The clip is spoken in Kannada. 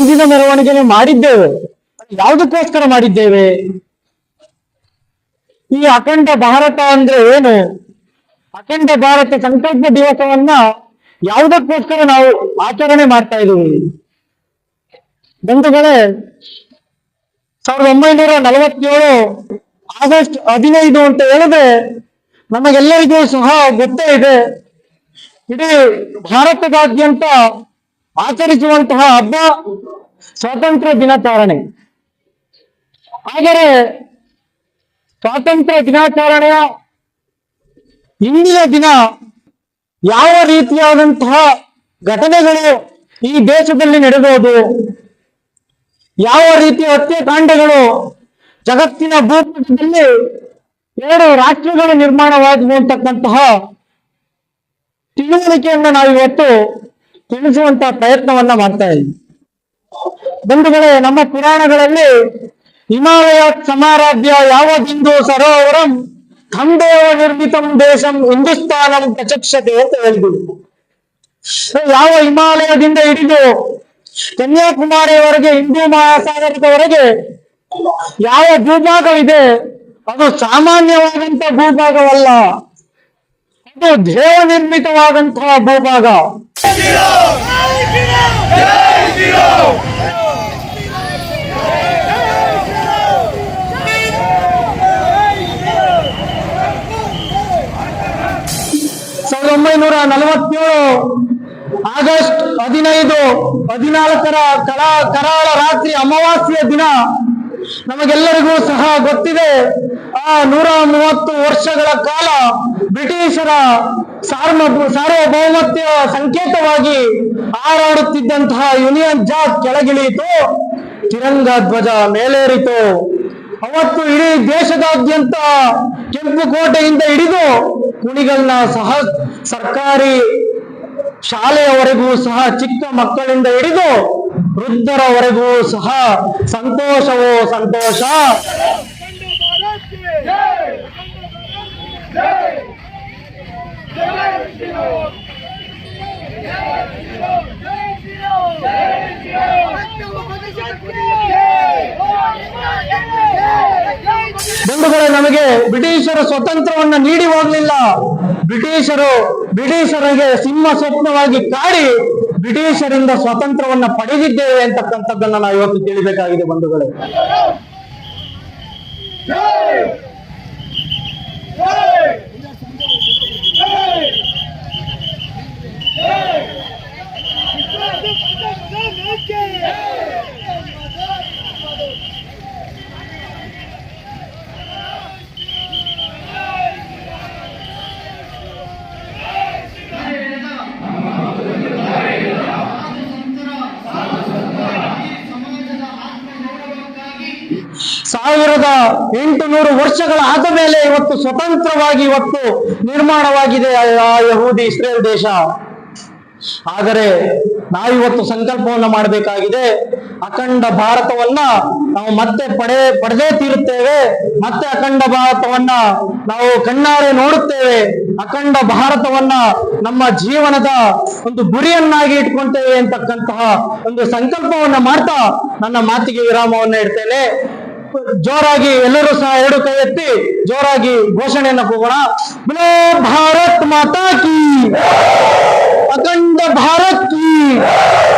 ಕಂಚಿನ ಮೆರವಣಿಗೆನೆ ಮಾಡಿದ್ದೇವೆ. ಯಾವುದಕ್ಕೋಸ್ಕರ ಮಾಡಿದ್ದೇವೆ? ಈ ಅಖಂಡ ಭಾರತ ಅಂದ್ರೆ ಏನು? ಅಖಂಡ ಭಾರತ ಸಂಕಲ್ಪ ದಿವಸವನ್ನ ಯಾವುದಕ್ಕೋಸ್ಕರ ನಾವು ಆಚರಣೆ ಮಾಡ್ತಾ ಇದ್ದೀವಿ? ಬಂಧುಗಳೇ, ಸಾವಿರದ ಒಂಬೈನೂರ ನಲವತ್ತೇಳು ಆಗಸ್ಟ್ ಹದಿನೈದು ಅಂತ ಹೇಳಿದ್ರೆ ನಮಗೆಲ್ಲರಿಗೂ ಸಹ ಗೊತ್ತೇ ಇದೆ. ಇಡೀ ಭಾರತದಾದ್ಯಂತ ಆಚರಿಸುವಂತಹ ಹಬ್ಬ ಸ್ವಾತಂತ್ರ್ಯ ದಿನಾಚರಣೆ. ಆದರೆ ಸ್ವಾತಂತ್ರ್ಯ ದಿನಾಚರಣೆಯ ಇಂದಿನ ದಿನ ಯಾವ ರೀತಿಯಾದಂತಹ ಘಟನೆಗಳು ಈ ದೇಶದಲ್ಲಿ ನಡೆದೋದು ಯಾವ ರೀತಿಯ ಹತ್ಯಾಕಾಂಡಗಳು ಜಗತ್ತಿನ ಭೂಪಟದಲ್ಲಿ ಎರಡು ರಾಷ್ಟ್ರಗಳು ನಿರ್ಮಾಣವಾಗುವಂತಕ್ಕಂತಹ ತಿಳುವಳಿಕೆಯನ್ನು ತಿಳುವಳಿಕೆಯನ್ನ ನಾವು ಇವತ್ತು ತಿಳಿಸುವಂತಹ ಪ್ರಯತ್ನವನ್ನ ಮಾಡ್ತಾ ಇದ್ವಿ. ಬಂಧುಗಳೇ, ನಮ್ಮ ಪುರಾಣಗಳಲ್ಲಿ ಹಿಮಾಲಯ ಸಮಾರಾಧ್ಯ ಯಾವ ಬಿಂದು ಸರೋವರಂ ಖಂಡೇವ ನಿರ್ಮಿತಂ ದೇಶಂ ಹಿಂದೂಸ್ತಾನಂ ಪ್ರಚಕ್ಷತೆ ಅಂತ ಹೇಳಿದ್ರು ಯಾವ ಹಿಮಾಲಯದಿಂದ ಹಿಡಿದು ಕನ್ಯಾಕುಮಾರಿಯವರೆಗೆ ಹಿಂದೂ ಮಹಾಸಾಗರದವರೆಗೆ ಯಾವ ಭೂಭಾಗವಿದೆ, ಅದು ಸಾಮಾನ್ಯವಾದಂತ ಭೂಭಾಗವಲ್ಲ. ಅದು ದೇವ ನಿರ್ಮಿತವಾದಂತಹ ಭೂಭಾಗ. ಸಾವಿರದ ಒಂಬೈನೂರ ನಲವತ್ತೇಳು ಆಗಸ್ಟ್ ಹದಿನೈದು, ಹದಿನಾಲ್ಕರ ಕರಾ ಕರಾಳ ರಾತ್ರಿ ಅಮಾವಾಸ್ಯೆಯ ದಿನ ನಮಗೆಲ್ಲರಿಗೂ ಸಹ ಗೊತ್ತಿದೆ. ಆ ನೂರ ಮೂವತ್ತು ವರ್ಷಗಳ ಕಾಲ ಬ್ರಿಟಿಷರ ಸಾರ್ಮ ಸಾರ್ವಭೌಮತ್ಯ ಸಂಕೇತವಾಗಿ ಹಾರಾಡುತ್ತಿದ್ದಂತಹ ಯೂನಿಯನ್ ಜಾಕ್ ಕೆಳಗಿಳಿಯಿತು, ತಿರಂಗ ಧ್ವಜ ಮೇಲೇರಿತು. ಅವತ್ತು ಇಡೀ ದೇಶದಾದ್ಯಂತ ಕೆಂಪು ಕೋಟೆಯಿಂದ ಹಿಡಿದು ಕುಣಿಗಲ್ನ ಸಹ, ಸರ್ಕಾರಿ ಶಾಲೆಯವರೆಗೂ ಸಹ ಚಿಕ್ಕ ಮಕ್ಕಳಿಂದ ಹಿಡಿದು ವೃದ್ಧರವರೆಗೂ ಸಹ ಸಂತೋಷವೋ ಸಂತೋಷ. ಬಂಧುಗಳೇ, ನಮಗೆ ಬ್ರಿಟಿಷರು ಸ್ವತಂತ್ರವನ್ನ ನೀಡಿ ಹೋಗ್ಲಿಲ್ಲ. ಬ್ರಿಟಿಷರು ಬ್ರಿಟಿಷರಿಗೆ ಸಿಂಹ ಸ್ವಪ್ನವಾಗಿ ಕಾಡಿ ಬ್ರಿಟಿಷರಿಂದ ಸ್ವಾತಂತ್ರ್ಯವನ್ನ ಪಡೆದಿದ್ದೇವೆ ಅಂತಕ್ಕಂಥದ್ದನ್ನ ನಾವು ಇವತ್ತು ತಿಳಿಬೇಕಾಗಿದೆ ಬಂಧುಗಳೇ. ಸಾವಿರದ ಎಂಟುನೂರು ವರ್ಷಗಳ ಆದ ಮೇಲೆ ಇವತ್ತು ಸ್ವತಂತ್ರವಾಗಿ ಇವತ್ತು ನಿರ್ಮಾಣವಾಗಿದೆ ಆ ಯಹೂದಿ ಇಸ್ರೇಲ್ ದೇಶ. ಆದರೆ ನಾವಿವತ್ತು ಸಂಕಲ್ಪವನ್ನ ಮಾಡಬೇಕಾಗಿದೆ. ಅಖಂಡ ಭಾರತವನ್ನ ನಾವು ಮತ್ತೆ ಪಡೆ, ಪಡೆದೇ ತೀರುತ್ತೇವೆ. ಮತ್ತೆ ಅಖಂಡ ಭಾರತವನ್ನ ನಾವು ಕಣ್ಣಾರೆ ನೋಡುತ್ತೇವೆ. ಅಖಂಡ ಭಾರತವನ್ನ ನಮ್ಮ ಜೀವನದ ಒಂದು ಗುರಿಯನ್ನಾಗಿ ಇಟ್ಕೊಳ್ತೇವೆ ಅಂತಕ್ಕಂತಹ ಒಂದು ಸಂಕಲ್ಪವನ್ನ ಮಾಡ್ತಾ ನನ್ನ ಮಾತಿಗೆ ವಿರಾಮವನ್ನ ಇಡ್ತೇನೆ. ಜೋರಾಗಿ ಎಲ್ಲರೂ ಸಹ ಎರಡು ಕೈ ಎತ್ತಿ ಜೋರಾಗಿ ಘೋಷಣೆಯನ್ನು ಕೂಗೋಣ. ಭಾರತ್ ಮಾತಾ ಕಿ. अखंड भारत की।